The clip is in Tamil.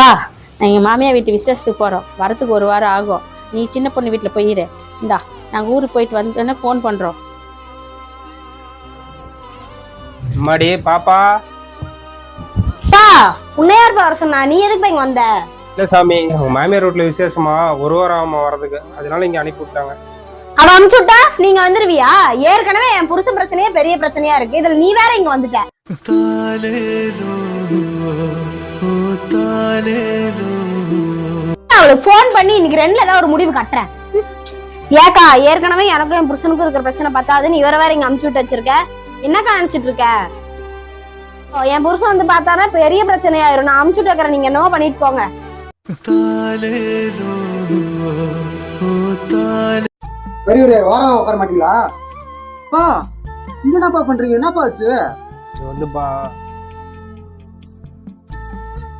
அப்பா நான் எங்கள் மாமியார் வீட்டு விசேஷத்துக்கு போகிறோம் வரத்துக்கு ஒரு வாரம் ஆகும். நீ சின்ன பொண்ணு வீட்டில் போயிரு இந்தா நாங்கள் ஊருக்கு போயிட்டு வந்தோடனே ஃபோன் பண்ணுறோம் அம்மாடி பாப்பா. பா உன்னை யார் வர சொன்னா? நீ எதுக்கு இங்க வந்த? இல்ல சாமி உங்க மாமியார் வீட்டுல விசேஷமா? ஒரு வாரம் ஆகுமா வர்றதுக்கு? அதனால இங்க அனுப்பி விட்டாங்க. அவ அமுச்சு விட்டா? நீங்க வந்துருவியா? ஏற்கனவே என் புருஷன் பிரச்சனையே பெரிய பிரச்சனையா இருக்கு. இதுல நீ வேற இங்க வந்துட்ட. அவளுக்கு ஃபோன் பண்ணி இன்னைக்கு ரெண்டுல ஏதாவது ஒரு முடிவு கட்டுறேன். ஏக்கா ஏற்கனவே எனக்கும் என் புருஷனுக்கும் இருக்கிற பிரச்சனை பத்தாது. நீ வேற வேற இங்க அமுச்சு விட்டு வச்சிருக்க. என்னக்கா நினைச்சிட்டு இருக்க? ஓ, என் புருஷன் வந்து பார்த்தானா பெரிய பிரச்சனையாயிரும். நான் அமுச்சு விட்டு நீங்க என்னவோ பண்ணிட்டு போங்க. பெரியவரே வாரம் உட்கார மாட்டீங்களா? இங்க என்னப்பா பண்றீங்க? என்னப்பா ஆச்சு? வந்துப்பா.